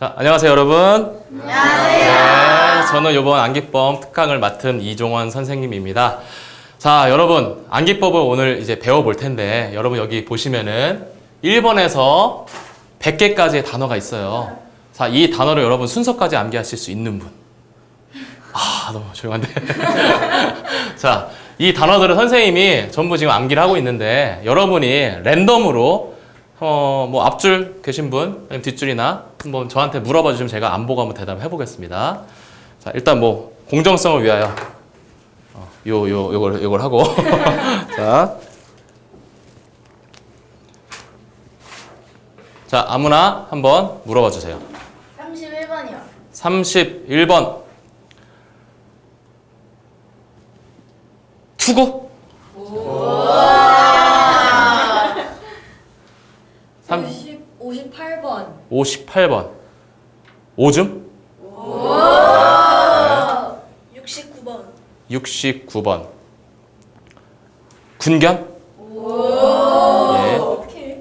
자, 안녕하세요, 여러분. 안녕하세요. 네, 저는 이번 안기법 특강을 맡은 이종원 선생님입니다. 자, 여러분, 안기법을 오늘 이제 배워볼 텐데, 여러분 여기 보시면은 1번에서 100개까지의 단어가 있어요. 자, 이 단어를 여러분 순서까지 암기하실 수 있는 분. 아, 너무 조용한데. 자, 이 단어들을 선생님이 전부 지금 암기를 하고 있는데, 여러분이 랜덤으로 어, 뭐 앞줄 계신 분, 아니면 뒷줄이나 한번 저한테 물어봐 주시면 제가 안 보고 한번 대답해 보겠습니다. 자, 일단 뭐 공정성을 위하여 어, 요, 요, 요걸, 요걸 하고. 자. 자, 아무나 한번 물어봐 주세요. 31번이요. 31번. 투구? 삼- 58번. 58번. 오줌? 69번. 69번. 군견? 예. 오케이.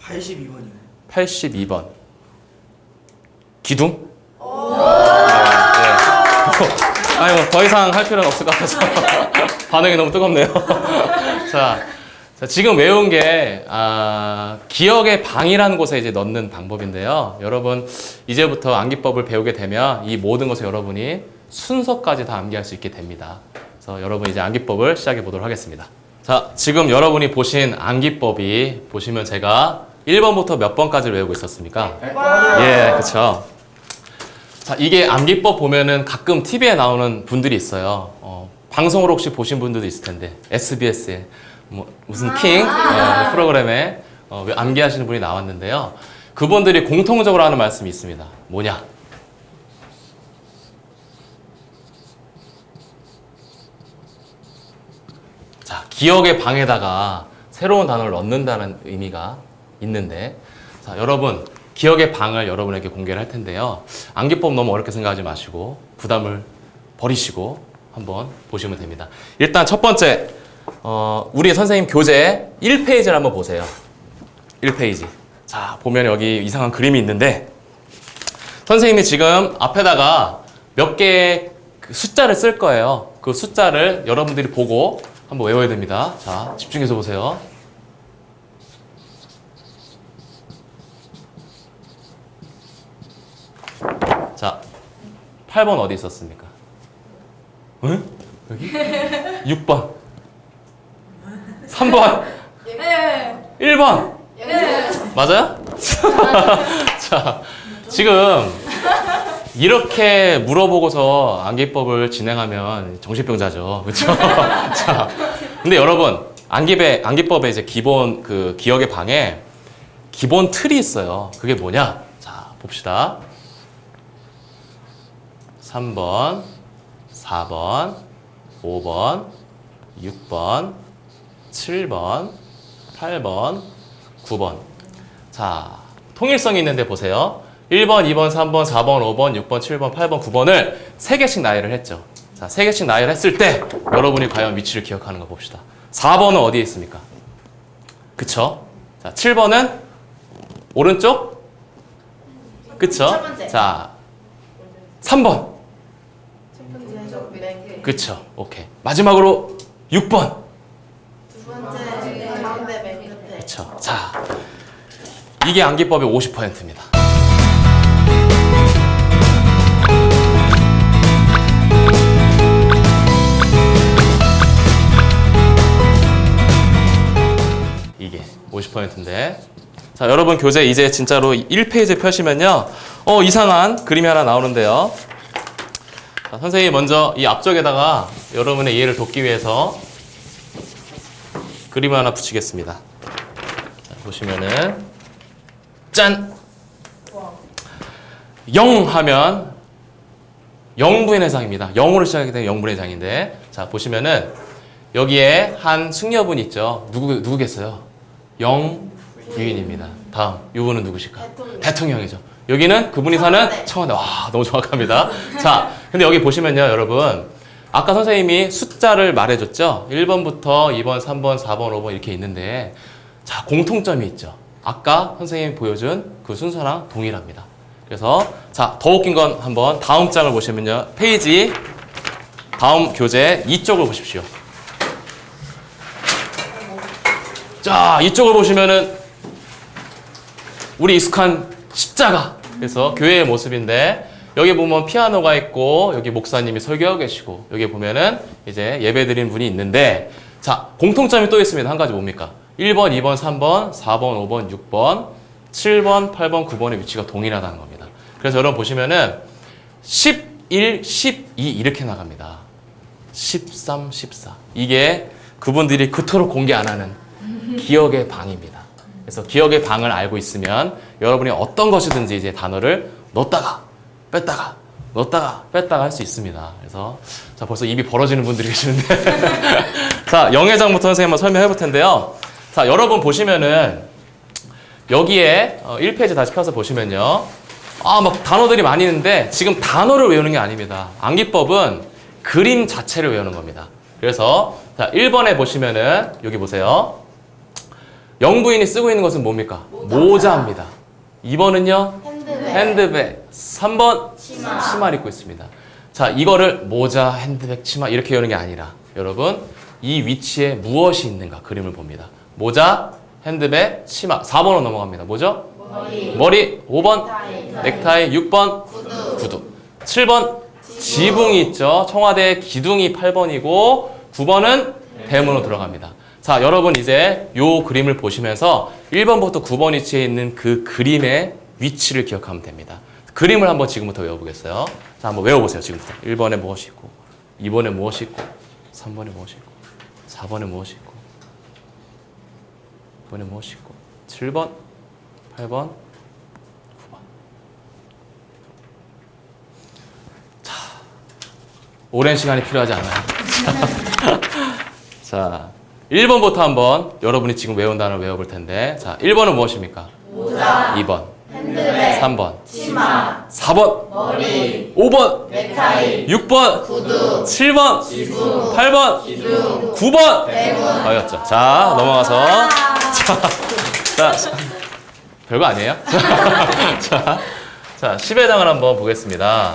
82번이요. 82번. 기둥? 네. 네. 아니, 뭐, 더 이상 할 필요는 없을 것 같아서. 반응이 너무 뜨겁네요. 자, 자, 지금 외운 게, 아, 기억의 방이라는 곳에 이제 넣는 방법인데요. 여러분, 이제부터 암기법을 배우게 되면 이 모든 것을 여러분이 순서까지 다 암기할 수 있게 됩니다. 그래서 여러분 이제 암기법을 시작해 보도록 하겠습니다. 자, 지금 여러분이 보신 암기법이 보시면 제가 1번부터 몇 번까지 외우고 있었습니까? 예, 그쵸. 자, 이게 암기법 보면은 가끔 TV에 나오는 분들이 있어요. 어, 방송을 혹시 보신 분들도 있을 텐데, SBS에 뭐 무슨 킹 어, 프로그램에 어, 암기하시는 분이 나왔는데요. 그분들이 공통적으로 하는 말씀이 있습니다. 뭐냐? 자, 기억의 방에다가 새로운 단어를 넣는다는 의미가 있는데, 자, 여러분, 기억의 방을 여러분에게 공개를 할 텐데요. 암기법 너무 어렵게 생각하지 마시고, 부담을 버리시고, 한번 보시면 됩니다. 일단 첫 번째, 어, 우리 선생님 교재 1페이지를 한번 보세요. 1페이지. 자, 보면 여기 이상한 그림이 있는데, 선생님이 지금 앞에다가 몇 개의 그 숫자를 쓸 거예요. 그 숫자를 여러분들이 보고 한번 외워야 됩니다. 자, 집중해서 보세요. 자, 8번 어디 있었습니까? 응? 여기? 6번. 3번. 네. 1번. 네. 맞아요? 자, 지금 이렇게 물어보고서 암기법을 진행하면 정신병자죠. 그렇죠? 자, 근데 여러분, 암기배, 암기법의 이제 기본 그 기억의 방에 기본 틀이 있어요. 그게 뭐냐? 자, 봅시다. 3번, 4번, 5번, 6번, 7번, 8번, 9번. 자, 통일성이 있는데 보세요. 1번, 2번, 3번, 4번, 5번, 6번, 7번, 8번, 9번을 3개씩 나열을 했죠. 자, 3개씩 나열을 했을 때 여러분이 과연 위치를 기억하는 거 봅시다. 4번은 어디에 있습니까? 그쵸? 자, 7번은 오른쪽? 그쵸? 자, 3번. 첫 번째 맨 그쵸? 오케이. 마지막으로 6번. 그쵸. 자, 이게 암기법의 50%입니다. 이게 50%인데. 자, 여러분 교재 이제 진짜로 1페이지 펴시면요. 어, 이상한 그림이 하나 나오는데요. 자, 선생님이 먼저 이 앞쪽에다가 여러분의 이해를 돕기 위해서 그림 하나 붙이겠습니다. 자, 보시면은 짠! 와. 0 하면 0분의 장입니다. 0으로 시작하게 되면 0분의 장인데 자 보시면은 여기에 한 숙녀분 있죠. 누구 누구겠어요? 영유인입니다. 다음 이분은 누구실까? 대통령. 대통령이죠. 여기는 그분이 사는 청와대. 청와대. 와 너무 정확합니다. 자 근데 여기 보시면요 여러분 아까 선생님이 숫자를 말해줬죠. 1번부터 2번, 3번, 4번, 5번 이렇게 있는데 자 공통점이 있죠. 아까 선생님이 보여준 그 순서랑 동일합니다. 그래서 자, 더 웃긴 건 한번 다음 장을 보시면요. 페이지 다음 교재 이쪽을 보십시오. 자, 이쪽을 보시면은 우리 익숙한 십자가. 그래서 교회의 모습인데 여기 보면 피아노가 있고 여기 목사님이 설교하고 계시고 여기 보면은 이제 예배 드리는 분이 있는데 자, 공통점이 또 있습니다. 한 가지 뭡니까? 1번, 2번, 3번, 4번, 5번, 6번, 7번, 8번, 9번의 위치가 동일하다는 겁니다. 그래서 여러분 보시면은 11, 12 이렇게 나갑니다. 13, 14. 이게 그분들이 그토록 공개 안 하는 기억의 방입니다. 그래서 기억의 방을 알고 있으면 여러분이 어떤 것이든지 이제 단어를 넣었다가 뺐다가 넣었다가 뺐다가 할 수 있습니다. 그래서 자 벌써 입이 벌어지는 분들이 계시는데 자 영해장부터 선생님 한번 설명해 볼 텐데요. 자 여러분 보시면은 여기에 어, 1페이지 다시 펴서 보시면요. 아, 막 단어들이 많이 있는데 지금 단어를 외우는 게 아닙니다. 암기법은 그림 자체를 외우는 겁니다. 그래서 자, 1번에 보시면은 여기 보세요. 영부인이 쓰고 있는 것은 뭡니까? 모자입니다. 2번은요? 핸드백. 핸드백. 3번 치마. 치마를 입고 있습니다. 자, 이거를 모자, 핸드백, 치마 이렇게 외우는 게 아니라 여러분 이 위치에 무엇이 있는가 그림을 봅니다. 모자, 핸드백, 치마. 4번으로 넘어갑니다. 뭐죠? 머리. 머리 5번 넥타이. 넥타이 6번 구두. 구두 7번 지붕 이 있죠 청와대 기둥이 8번이고 9번은 대문으로 들어갑니다 자 여러분 이제 요 그림을 보시면서 1번부터 9번 위치에 있는 그 그림의 위치를 기억하면 됩니다 그림을 한번 지금부터 외워보겠어요 자 한번 외워보세요 지금부터 1번에 무엇이 있고 2번에 무엇이 있고 3번에 무엇이 있고 4번에 무엇이 있고 9번에 무엇이 있고 7번 8번, 9번. 자, 오랜 시간이 필요하지 않아요. 자, 1번부터 한번 여러분이 지금 외운 단어 외워볼 텐데, 자, 1번은 무엇입니까? 모자. 2번, 핸드백. 3번, 치마. 4번, 머리. 5번, 넥타이. 6번, 구두. 7번, 지붕. 8번, 기둥. 9번. 대문. 어였죠. 자, 넘어가서. 자, 자, 별거 아니에요? 자, 자, 10회 장을 한번 보겠습니다.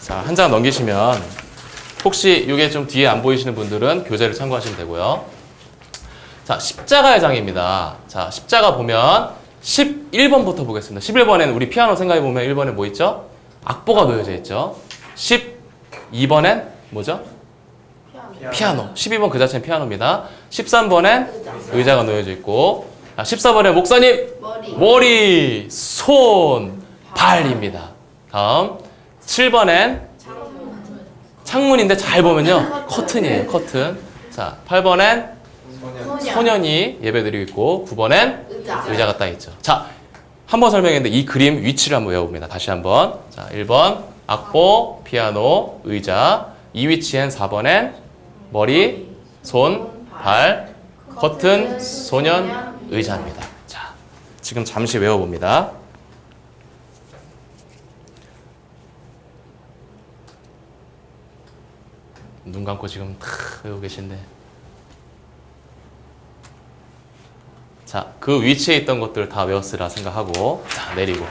자, 한 장 넘기시면 혹시 이게 좀 뒤에 안 보이시는 분들은 교재를 참고하시면 되고요. 자, 십자가의 장입니다. 자, 십자가 보면 11번부터 보겠습니다. 11번에는 우리 피아노 생각해 보면 1번에 뭐 있죠? 악보가 놓여져 있죠. 12번엔 뭐죠? 피아노. 12번 그 자체는 피아노입니다. 13번엔 의자 가 놓여져 있고, 아, 14번에 목사님 머리. 머리, 손, 발입니다. 다음 7번엔 창문인데 잘 보면요 커튼이에요. 커튼. 자, 8번엔 소년. 소년이 예배드리고 있고 9번엔 의자. 의자가 딱 있죠. 자, 한 번 설명했는데 이 그림 위치를 한번 외워봅니다. 다시 한번. 자, 1번 악보, 피아노, 의자. 이 위치엔 4번엔 머리, 손, 발, 커튼, 소년, 의자입니다. 자, 지금 잠시 외워봅니다. 눈 감고 지금 탁 외우고 계신데. 자, 그 위치에 있던 것들 다 외웠으라 생각하고, 자, 내리고.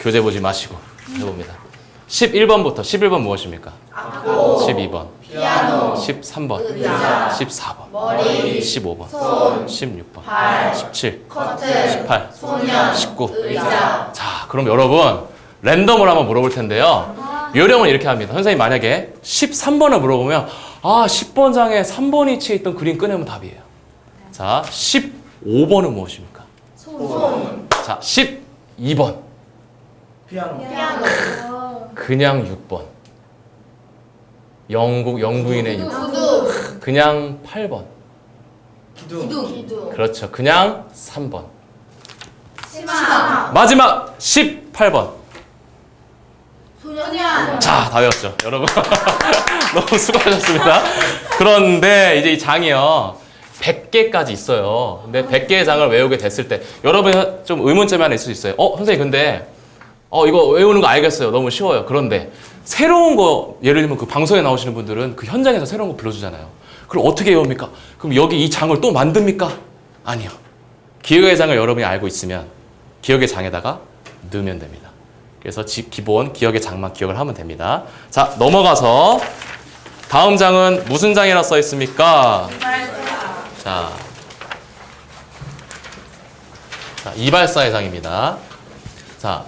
교재 보지 마시고 해봅니다. 11번부터 11번 무엇입니까? 악보. 12번, 피아노. 13번, 의자. 14번, 머리. 15번, 손. 16번, 발. 17, 커튼. 18, 소년. 19. 의자. 자, 그럼 여러분 랜덤으로 한번 물어볼 텐데요. 요령은 이렇게 합니다. 선생님 만약에 13번을 물어보면 아, 10번 장에 3번 위치에 있던 그림 꺼내면 답이에요. 자, 15번은 무엇입니까? 손. 자, 12번. 피아노. 피아노. 그냥 6번. 영국 영부인의 6. 구두. 그냥 8번. 기둥. 기둥. 그렇죠. 그냥 3번. 치마. 마지막 18번. 소년. 자, 다 외웠죠. 여러분. 너무 수고하셨습니다. 그런데 이제 이 장이요. 100개까지 있어요. 근데 100개의 장을 외우게 됐을 때 여러분이 좀 의문점이 하나 있을 수 있어요. 어, 선생님 근데 어, 이거 외우는 거 알겠어요. 너무 쉬워요. 그런데 새로운 거 예를 들면 그 방송에 나오시는 분들은 그 현장에서 새로운 거 불러주잖아요. 그럼 어떻게 외웁니까? 그럼 여기 이 장을 또 만듭니까? 아니요. 기억의 장을 여러분이 알고 있으면 기억의 장에다가 넣으면 됩니다. 그래서 지- 기본 기억의 장만 기억을 하면 됩니다. 자, 넘어가서 다음 장은 무슨 장이라 써 있습니까? 자, 자 이발사의 장입니다. 자,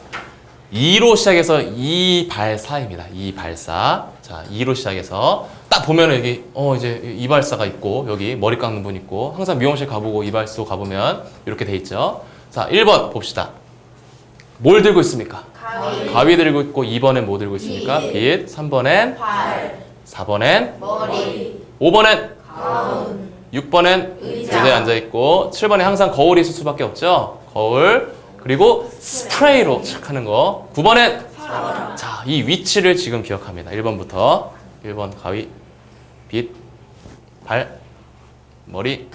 2로 시작해서 이발사입니다. 이발사. 자, 2로 시작해서 딱 보면은 여기 어 이제 이발사가 있고 여기 머리 깎는 분 있고 항상 미용실 가보고 이발소 가보면 이렇게 돼 있죠. 자, 1번 봅시다. 뭘 들고 있습니까? 가위, 가위 들고 있고 2번엔 뭐 들고 있습니까? 빗. 빗. 3번엔 발, 4번엔 머리, 5번엔 가운, 6번엔 의자. 의자 에 앉아 있고 7번에 항상 거울이 있을 수밖에 없죠. 거울. 그리고 스프레이로 착 하는 거. 9번엔 사과, 자, 이 위치를 지금 기억합니다. 1번부터 1번 가위, 빗, 발, 머리.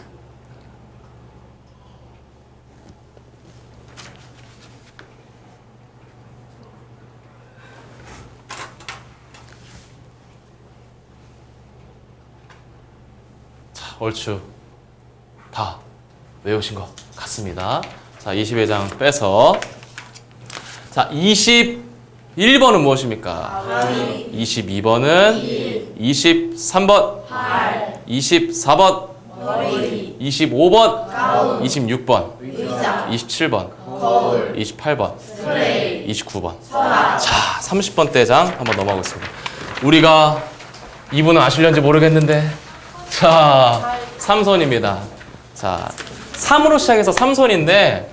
얼추 다 외우신 것 같습니다. 자, 20회장 빼서. 자, 21번은 무엇입니까? 가위, 22번은 23번, 발, 24번, 머리, 25번, 가운, 26번, 의자, 27번, 거울, 28번, 스프레이, 29번. 서랍, 자, 30번 대장 한번 넘어가겠습니다. 우리가 이분은 아실런지 모르겠는데 자, 삼손입니다. 자, 3으로 시작해서 삼손인데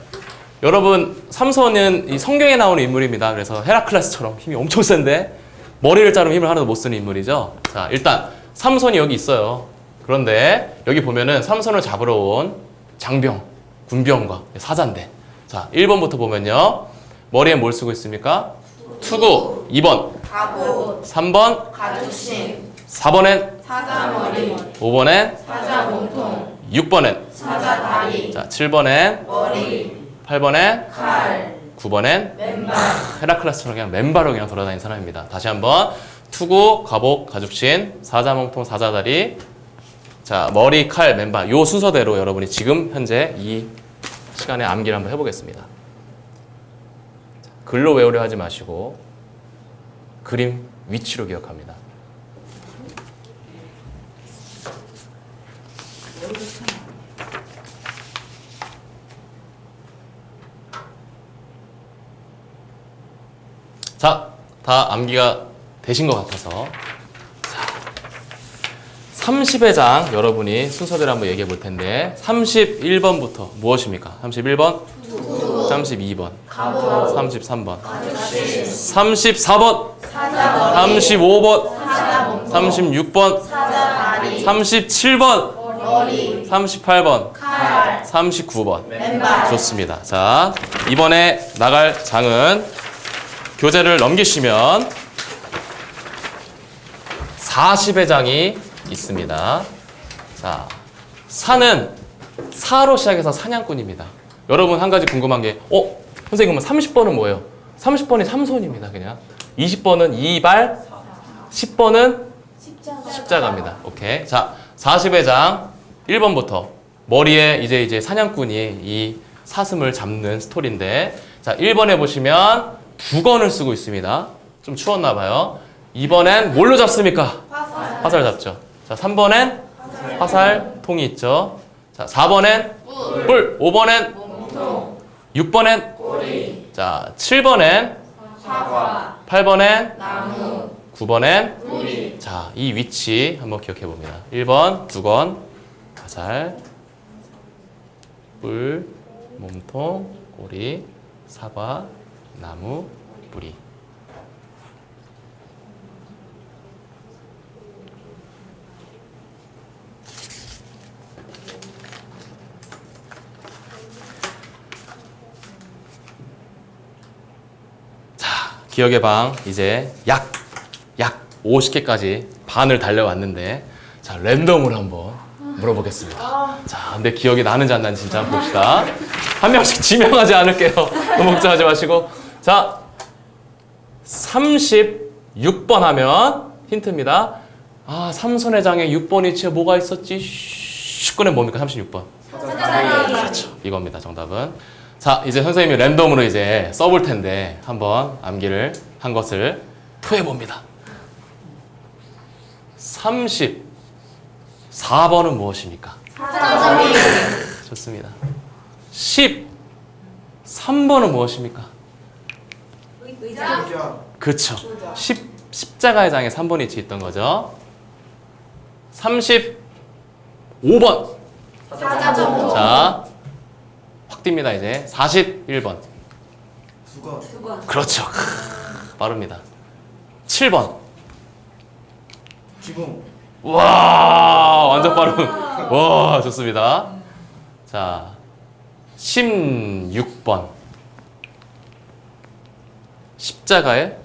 여러분 삼손은 이 성경에 나오는 인물입니다. 그래서 헤라클레스처럼 힘이 엄청 센데 머리를 자르면 힘을 하나도 못 쓰는 인물이죠. 자, 일단 삼손이 여기 있어요. 그런데 여기 보면은 삼손을 잡으러 온 장병, 군병과 사자인데 자, 1번부터 보면요. 머리에 뭘 쓰고 있습니까? 투구 2번, 가구, 3번, 가죽신, 4번엔 사자머리, 5번엔 사자 몸통, 6번엔 사자 다리, 자, 7번엔 머리, 8번엔 칼, 9번엔 맨발, 헤라클레스처럼 그냥 맨발로 그냥 돌아다니는 사람입니다. 다시 한번 투구, 갑옷, 가죽신, 사자 몸통, 사자 다리. 자, 머리, 칼, 맨발. 요 순서대로 여러분이 지금 현재 이 시간에 암기를 한번 해보겠습니다. 글로 외우려 하지 마시고 그림 위치로 기억합니다. 자, 다 암기가 되신 것 같아서. 자, 30회 장 여러분이 순서대로 한번 얘기해 볼 텐데 31번부터 무엇입니까? 31번, 32번, 가구, 33번, 가죽신, 34번, 사자머리, 35번, 사자 몸통, 36번, 사자 다리, 37번, 머리, 38번, 칼, 39번. 맨발, 좋습니다. 자, 이번에 나갈 장은 교재를 넘기시면 40의 장이 있습니다. 자, 사는 사로 시작해서 사냥꾼입니다. 여러분 한 가지 궁금한 게, 어? 선생님 그러면 30번은 뭐예요? 30번이 삼손입니다, 그냥. 20번은 이발, 10번은 십자가 입니다. 오케이. 자, 40의 장 1번부터 머리에 이제 이제 사냥꾼이 이 사슴을 잡는 스토리인데 자, 1번에 보시면 두건을 쓰고 있습니다. 좀 추웠나 봐요. 2번엔 뭘로 잡습니까? 화살, 화살 잡죠. 자, 3번엔 화살 통이 있죠. 자, 4번엔 뿔, 뿔, 5번엔 몸통, 6번엔 꼬리, 자, 7번엔 사과, 8번엔 나무, 9번엔 뿌리, 자, 이 위치 한번 기억해 봅니다. 1번 두건 화살 뿔 몸통 꼬리 사과 나무 뿌리 자, 기억의 방 이제 약 약 50개까지 반을 달려왔는데 자 랜덤으로 한번 물어보겠습니다. 자, 근데 기억이 나는지 안 나는지 진짜 한번 봅시다. 한 명씩 지명하지 않을게요. 너무 걱정하지 마시고 자 36번 하면 힌트입니다. 아 삼손의 장에 6번 위치에 뭐가 있었지? 슉 꺼내 뭡니까 36번? 그렇죠. 이겁니다. 정답은 자, 이제 선생님이 랜덤으로 이제 써볼 텐데 한번 암기를 한 것을 토해 봅니다. 34번은 무엇입니까? 좋습니다. 13번은 무엇입니까? 의자. 의자. 그쵸. 십, 십자가의 장에 3번이 위치 있던 거죠. 35번. 사자전도. 자, 확 뜁니다, 이제. 41번. 수건. 그렇죠. 크, 빠릅니다. 7번. 지붕. 와, 완전 빠른. 와, 좋습니다. 자, 16번. 십자가에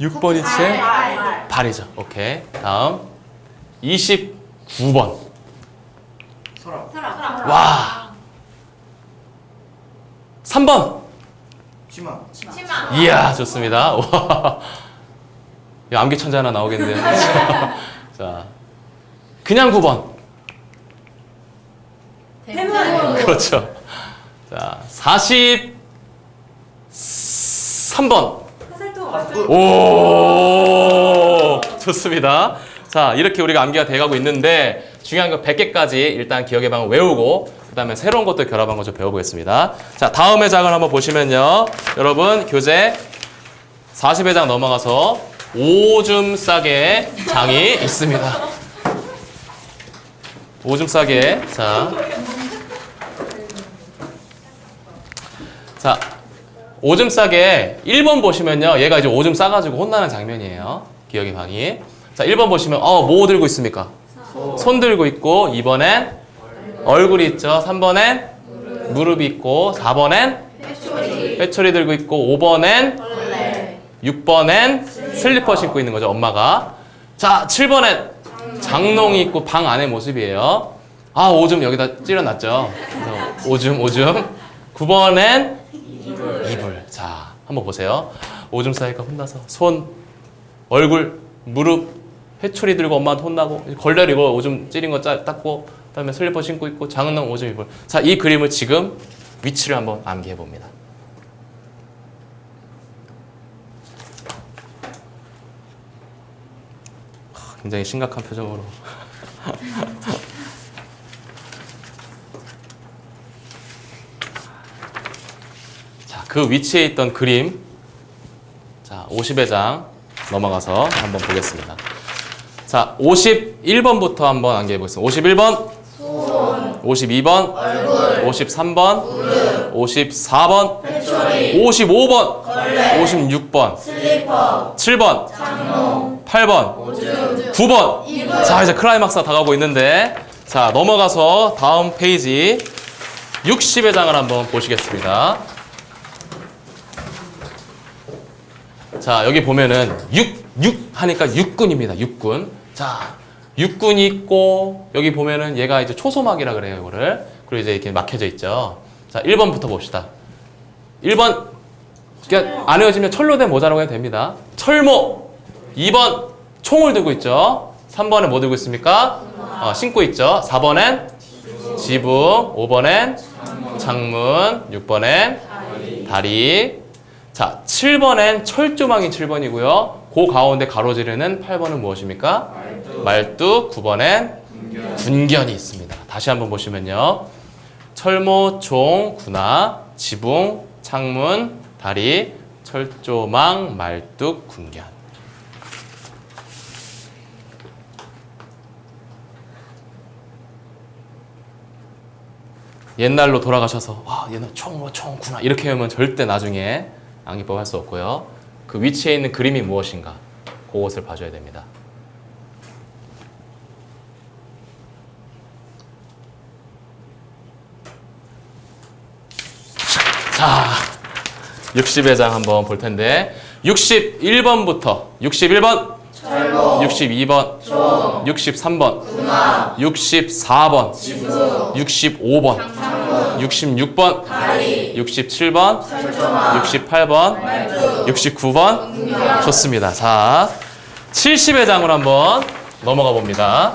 6번이 제 발. 발이죠. 오케이. 다음 29번. 서랍. 와. 3번. 치마. 치마. 이야, 좋습니다. 와. 이 암기 천재 하나 나오겠는데요. 자. 그냥 9번. 대문. 그렇죠. 자, 43번. 오, 좋습니다. 자, 이렇게 우리가 암기가 돼가고 있는데 중요한 거 100개까지 일단 기억의 방을 외우고 그 다음에 새로운 것도 결합한 거 좀 배워보겠습니다. 자, 다음의 장을 한번 보시면요. 여러분, 교재 40회 장 넘어가서 오줌 싸개 장이 있습니다. 오줌 싸개. 자. 자, 오줌 싸게 1번 보시면요. 얘가 이제 오줌 싸가지고 혼나는 장면이에요. 기억의 방이. 자, 1번 보시면, 어, 뭐 들고 있습니까? 손 들고 있고, 2번엔 얼굴이 있죠. 3번엔 무릎이 있고, 4번엔 회초리. 들고 있고, 5번엔 벌레. 6번엔 슬리퍼 신고 있는 거죠. 엄마가. 자, 7번엔 장롱이 있고, 방 안의 모습이에요. 아, 오줌 여기다. 그래서 오줌, 오줌. 9번엔 이불. 자, 한번 보세요. 오줌 싸니까 혼나서 손, 얼굴, 무릎, 회초리 들고 엄마한테 혼나고 걸레로 이거 오줌 찌린 거 짜- 닦고 그다음에 슬리퍼 신고 있고 장은랑 오줌 이불. 자, 이 그림을 지금 위치를 한번 암기해 봅니다. 굉장히 심각한 표정으로. 그 위치에 있던 그림. 자, 50회 장 넘어가서 한번 보겠습니다. 자, 51번부터 한번 암기해 보겠습니다. 51번. 52번. 53번. 54번. 55번. 56번. 슬리퍼. 7번. 8번. 9번. 자, 이제 클라이막스가 다가오고 있는데. 자, 넘어가서 다음 페이지 60회 장을 한번 보시겠습니다. 자, 여기 보면은 6, 6 하니까 육군입니다. 육군. 자, 육군이 있고, 여기 보면은 얘가 이제 초소막이라 그래요, 이거를. 그리고 이제 이렇게 막혀져 있죠. 자, 1번부터 봅시다. 1번. 그러니까 안 헤어지면 철로 된 모자라고 해도 됩니다. 철모. 2번. 총을 들고 있죠. 3번에 뭐 들고 있습니까? 어, 신고 있죠. 4번엔 지붕. 5번엔 창문. 6번엔 다리. 자, 7번엔 철조망이 7번이고요. 그 가운데 가로지르는 8번은 무엇입니까? 말뚝. 9번엔 군견이 있습니다. 다시 한번 보시면요. 철모, 종, 군화, 지붕, 창문, 다리, 철조망, 말뚝, 군견. 옛날로 돌아가셔서 와 얘는 총으로 총구나 이렇게 하면 절대 나중에 암기법 할 수 없고요. 그 위치에 있는 그림이 무엇인가 그것을 봐줘야 됩니다. 자, 60회 장 한번 볼 텐데 61번부터 61번 62번 63번 64번 65번 66번 67번 68번 69번 좋습니다. 자, 70회 장으로 한번 넘어가 봅니다.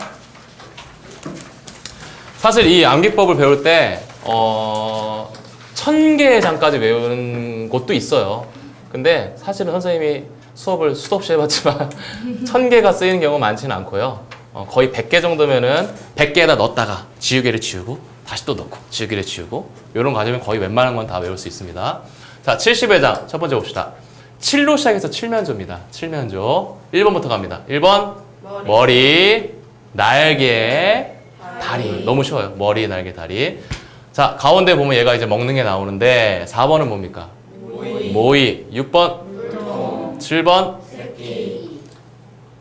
사실 이 암기법을 배울 때 어, 천 개의 장까지 외우는 곳도 있어요. 근데 사실은 선생님이 수업을 수도 없이 해봤지만 천 개가 쓰이는 경우가 많지는 않고요. 어, 거의 100개 정도면은 100개에다 넣었다가 지우개를 지우고 다시 또 넣고 지우개를 지우고 이런 과정이면 거의 웬만한 건 다 외울 수 있습니다. 자, 70회 장 첫 번째 봅시다. 7로 시작해서 칠면조입니다. 칠면조. 1번부터 갑니다. 1번 머리, 날개, 다리. 너무 쉬워요. 머리, 날개, 다리. 자, 가운데 보면 얘가 이제 먹는 게 나오는데 4번은 뭡니까? 모이. 6번? 7번?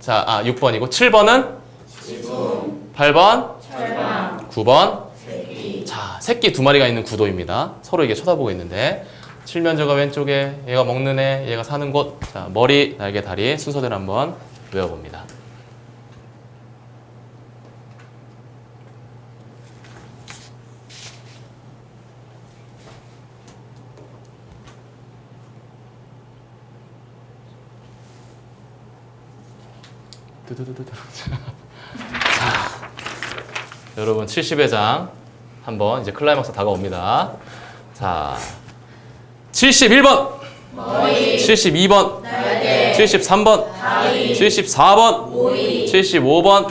자, 아, 6번이고 7번은? 8번? 9번? 자, 새끼 두 마리가 있는 구도입니다. 서로 이게 쳐다보고 있는데 칠면조가 왼쪽에 얘가 먹는 애, 얘가 사는 곳. 자, 머리, 날개, 다리 순서대로 한번 외워봅니다. 두두두두두. 자, 여러분 70회 장 한번 이제 클라이막스 다가옵니다. 자, 71번, 72번, 73번, 74번, 75번,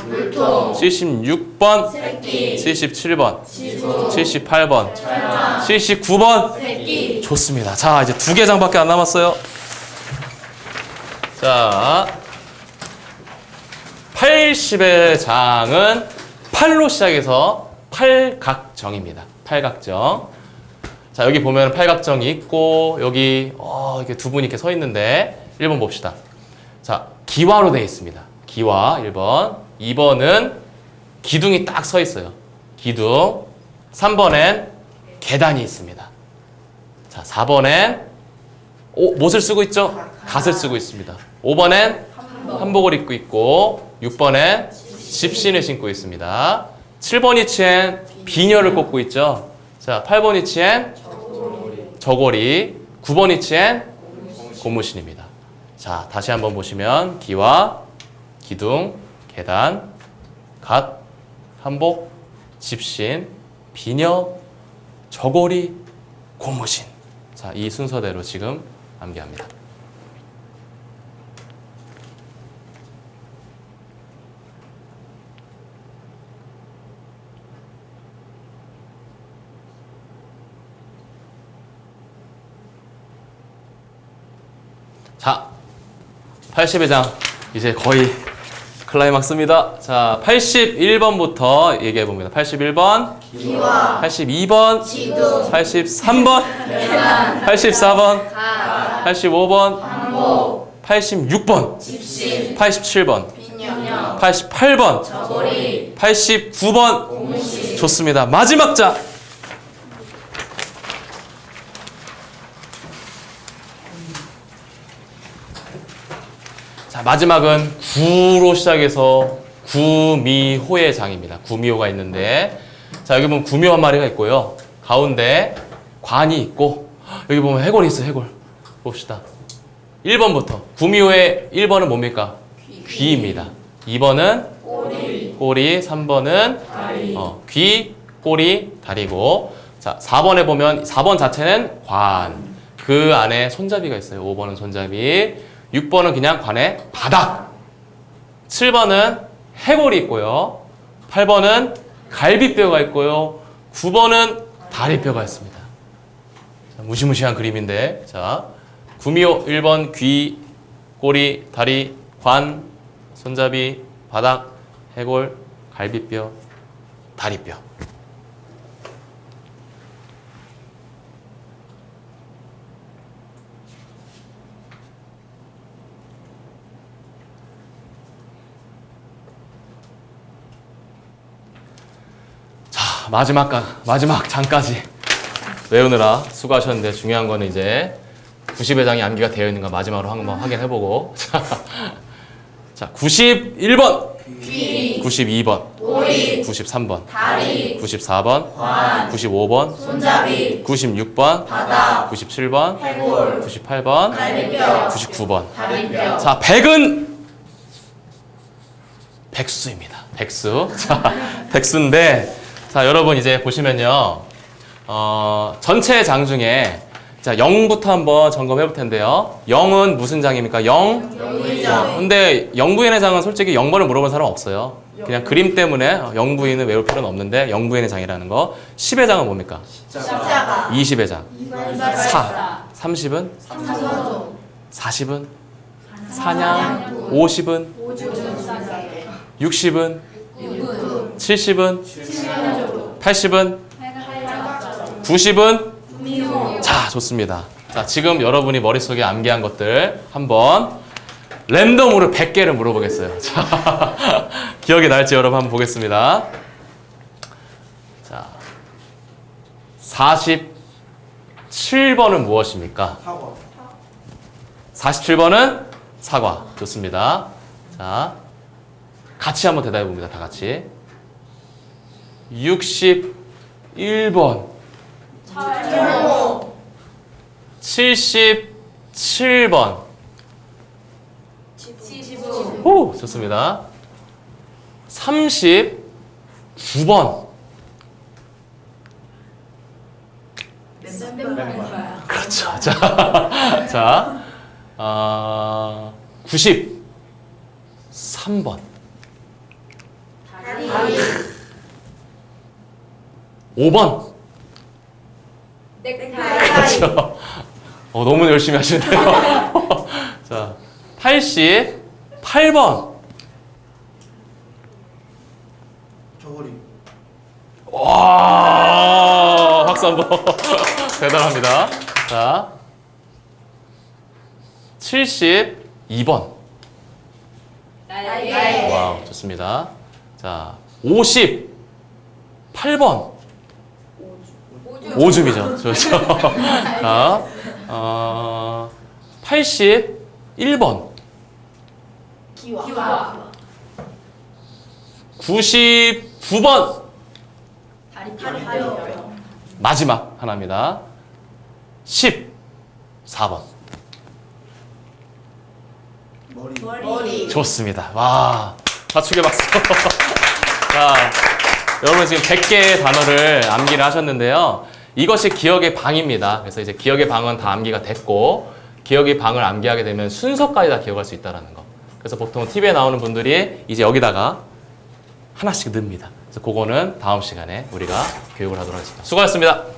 76번, 77번, 78번, 79번. 좋습니다. 자, 이제 두 개 장밖에 안 남았어요. 자, 80의 장은 8로 시작해서 팔각정입니다. 팔각정. 자, 여기 보면 팔각정이 있고, 여기, 어, 이렇게 두 분이 이렇게 서 있는데, 1번 봅시다. 자, 기와로 되어 있습니다. 기와, 1번. 2번은 기둥이 딱 서 있어요. 기둥. 3번엔 계단이 있습니다. 자, 4번엔, 오, 못을 쓰고 있죠? 갓을 쓰고 있습니다. 5번엔 한복을 입고 있고 6번엔 집신을 신고 있습니다. 7번 위치엔 비녀를 꽂고 있죠. 자, 8번 위치엔 저고리, 9번 위치엔 고무신입니다. 자, 다시 한번 보시면 기와, 기둥, 계단, 갓, 한복, 집신, 비녀, 저고리, 고무신. 자, 이 순서대로 지금 암기합니다. 자, 80회 장 이제 거의 클라이막스입니다. 자, 81번부터 얘기해 봅니다. 81번, 기와 82번, 지도 83번, 계단 84번, 가 85번, 한복 86번, 집신 87번, 비녀 88번, 저고리 89번. 고무신 좋습니다. 마지막 장. 자, 마지막은 구로 시작해서 구미호의 장입니다. 구미호가 있는데 자, 여기 보면 구미호 한 마리가 있고요. 가운데 관이 있고 여기 보면 해골이 있어요, 해골. 봅시다. 1번부터 구미호의 1번은 뭡니까? 귀 입니다. 2번은 꼬리 꼬리, 3번은 다리 어, 귀, 꼬리, 다리고 자, 4번에 보면 4번 자체는 관. 그 안에 손잡이가 있어요. 5번은 손잡이. 6번은 그냥 관의 바닥. 7번은 해골이 있고요. 8번은 갈비뼈가 있고요. 9번은 다리뼈가 있습니다. 자, 무시무시한 그림인데. 자, 구미호 1번 귀, 꼬리, 다리, 관, 손잡이, 바닥, 해골, 갈비뼈, 다리뼈. 자, 마지막 가, 마지막 장까지. 외우느라 수고하셨는데 중요한 거는 이제 90회 장이 암기가 되어 있는가 마지막으로 한번 확인해보고. 자, 자 91번. 귀 92번. 꼬리. 93번. 다리. 94번. 관. 95번. 손잡이. 96번. 바닥 97번. 해골. 98번. 갈비뼈. 99번. 다리뼈. 자 100은 백수입니다. 백수. 자 백수인데 자 여러분 이제 보시면요 어, 전체 장 중에 자 0부터 한번 점검해 볼 텐데요. 0은 무슨 장입니까? 0. 영부인장. 근데 0부인의 장은 솔직히 0번을 물어본 사람 없어요. 그냥 그림 때문에 0부인을 외울 필요는 없는데 0부인의 장이라는 거. 10의 장은 뭡니까? 십자가. 20의 장. 이발사. 4. 30은? 삼손. 40은? 사냥. 50은? 오주사계. 60은? 육군. 70은? 칠면조. 80은? 팔각정. 90은? 미호. 자, 좋습니다. 자, 지금 여러분이 머릿속에 암기한 것들 한번 랜덤으로 100개를 물어보겠어요. 자, 기억이 날지 여러분 한번 보겠습니다. 자, 47번은 무엇입니까? 사과 47번은 사과. 좋습니다. 자, 같이 한번 대답해 봅니다. 다 같이. 61번. 철모. 77번. 지부. 오, 좋습니다. 39번. 그렇죠. 자, 자, 아, 93번. 다리. 5번. 넥타이. 그렇죠. 어, 너무 열심히 하시네요. 자, 88번. 저고리 와, 박수 한 번. 대단합니다. 자, 72번. 나이. 와우, 좋습니다. 자, 58번. 오줌이죠. 좋죠. 자, 어, 81번. 기와. 99번. 다리. 다리. 마지막 하나입니다. 14번. 머리 머리. 좋습니다. 와, 맞추게 박수. 자, 여러분 지금 100개의 단어를 암기를 하셨는데요. 이것이 기억의 방입니다. 그래서 이제 기억의 방은 다 암기가 됐고, 기억의 방을 암기하게 되면 순서까지 다 기억할 수 있다는 거. 그래서 보통 TV에 나오는 분들이 이제 여기다가 하나씩 넣습니다. 그래서 그거는 다음 시간에 우리가 교육을 하도록 하겠습니다. 수고하셨습니다.